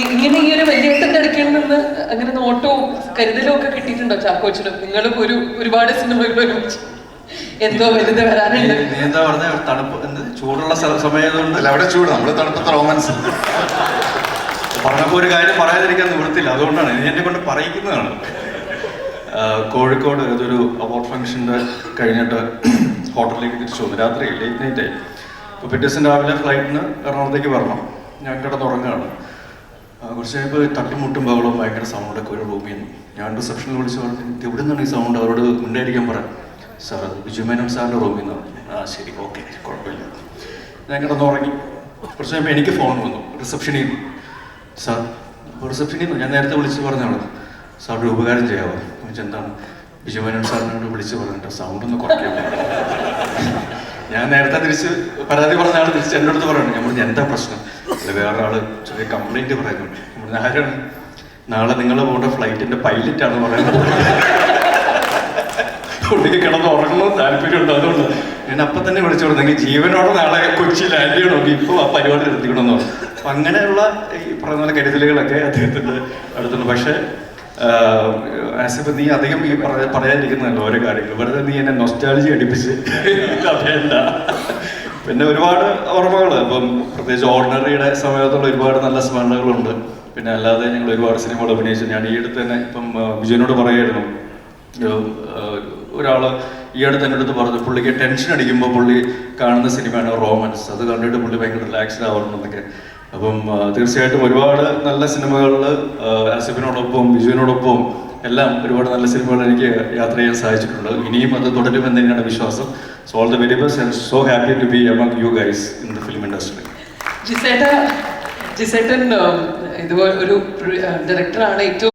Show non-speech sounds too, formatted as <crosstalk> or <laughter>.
ഇങ്ങനെ ഈ ഒരു വലിയ അടുക്കൽ നിന്ന് അങ്ങനെ നോട്ടവും കരുതലും ഒക്കെ കിട്ടിയിട്ടുണ്ടോ ചാക്കോച്ചനും? നിങ്ങളും ഒരു ഒരുപാട് സിനിമകൾ ഒരുമിച്ച് എന്തോ വലുത് വരാനുണ്ട്. എന്താ പറഞ്ഞ? തണുപ്പ് എന്ത് ചൂടുള്ള സമയത്തുണ്ട് അല്ല അവിടെ ചൂട്. നമ്മൾ തണുപ്പത്തെ റോമൻസ്. പറഞ്ഞപ്പോൾ ഒരു കാര്യം പറയാതിരിക്കാൻ നിവൃത്തില്ല അതുകൊണ്ടാണ് ഇനി എന്നെ കൊണ്ട് പറയിക്കുന്നതാണ്. കോഴിക്കോട് ഇതൊരു അവാർഡ് ഫംഗ്ഷന്റെ കഴിഞ്ഞിട്ട് ഹോട്ടലിലേക്ക് തിരിച്ചു വന്നു. രാത്രി ലേറ്റ് നൈറ്റ് ആയി. അപ്പോൾ പിറ്റേ ദിവസം രാവിലെ ഫ്ലൈറ്റിന് എറണാകുളത്തേക്ക് വരണം. ഞാൻ കിടന്നുറങ്ങുകയാണ്. ആ, കുറച്ച് കഴിയുമ്പോൾ തട്ടുമുട്ടും ബഹളവും ഭയങ്കര സൗണ്ടൊക്കെ ഒരു റൂമിൽ നിന്ന്. ഞാൻ റിസപ്ഷനിൽ വിളിച്ച് പറഞ്ഞു "ഇത് എവിടെ നിന്നാണ് ഈ സൗണ്ട് അവരോട് ഉണ്ടായിരിക്കാൻ പറ. സാർ അത് ബിജു മേനോൻ സാറിന്റെ റൂമിൽ നിന്ന്. പറഞ്ഞു ആ ശരി ഓക്കെ കുഴപ്പമില്ല. ഞാൻ കിടന്നുറങ്ങി കുറച്ച് കഴിയുമ്പോൾ എനിക്ക് ഫോൺ വന്നു. റിസപ്ഷനിൽ നിന്ന്. സാർ റിസപ്ഷനിൽ നിന്ന്? ഞാൻ നേരത്തെ വിളിച്ച് പറഞ്ഞാണ് സാർ ഒരു ഉപകാരം ചെയ്യാമോ വെച്ചാൽ എന്താണ്? ബിജു മേനോൻ സാറിനോട് വിളിച്ച് പറഞ്ഞിട്ട് സൗണ്ട് ഒന്ന് കുറയ്ക്കാൻ. ഞാൻ നേരത്തെ തിരിച്ച് പരാതി പറഞ്ഞ തിരിച്ച് എന്റെ അടുത്ത് പറയുന്നത് ഞാൻ പറഞ്ഞു എന്താ പ്രശ്നം? അല്ല വേറെ ആൾ ചെറിയ കംപ്ലൈന്റ് പറയുന്നുണ്ട് ഞാൻ ആരാണ് നാളെ നിങ്ങൾ പോകേണ്ട ഫ്ലൈറ്റിന്റെ പൈലറ്റ് ആണ് പറയുന്നത് പുള്ളിക്ക് കിടന്ന് ഉറങ്ങണമെന്ന് താല്പര്യമുണ്ട്. അതുകൊണ്ട് ഞാൻ അപ്പൊ തന്നെ വിളിച്ചു കൊടുത്തെങ്കിൽ ജീവനോടെ നാളെ കൊച്ചി ലാൻഡ് ചെയ്യണമെങ്കിൽ ഇപ്പോൾ ആ പരിപാടി എത്തിക്കണമെന്നോ അപ്പൊ അങ്ങനെയുള്ള ഈ പറഞ്ഞ പോലെ കരുതലുകളൊക്കെ അദ്ദേഹത്തിന്റെ അടുത്തുണ്ട്. പക്ഷേ ആസിഫ് നീ അധികം ഈ പറ- പറയാതിരിക്കുന്നതല്ലോ ഓരോ കാര്യങ്ങൾ വെറുതെ നീ എന്നെ നൊസ്റ്റാളജി അടിപ്പിച്ച് <laughs> വേണ്ട പിന്നെ ഒരുപാട് ഓർമ്മകൾ ഇപ്പം പ്രത്യേകിച്ച് ഓർഡിനറിയുടെ സമയത്തുള്ള ഒരുപാട് നല്ല സ്മരണകളുണ്ട്. പിന്നെ അല്ലാതെ ഞങ്ങൾ ഒരുപാട് സിനിമകൾ അഭിനയിച്ചു. ഞാൻ ഈ അടുത്ത് തന്നെ ഇപ്പം വിജയനോട് പറയായിരുന്നു ഒരാൾ ഈ അടുത്ത് എന്റെ അടുത്ത് പറഞ്ഞു പുള്ളിക്ക് ടെൻഷൻ അടിക്കുമ്പോൾ പുള്ളി കാണുന്ന സിനിമയാണ് റോമൻസ്. അത് കണ്ടിട്ട് പുള്ളി ഭയങ്കര റിലാക്സ്ഡ് ആവണമെന്നൊക്കെ അപ്പം തീർച്ചയായിട്ടും ഒരുപാട് നല്ല സിനിമകളിൽ ആസിഫിനോടൊപ്പം വിജുവിനോടൊപ്പം എല്ലാം ഒരുപാട് നല്ല സിനിമകൾ എനിക്ക് യാത്ര ചെയ്യാൻ സാധിച്ചിട്ടുണ്ട് ഇനിയും അത് തുടരുമെന്ന് തന്നെയാണ് വിശ്വാസം. So all the very best and so happy to be among you guys in the film industry ജിസേട്ട ജിസേട്ടൻ ഉം, ഇതുപോലെ ഒരു ഡയറക്ടറാണ് ഏറ്റവും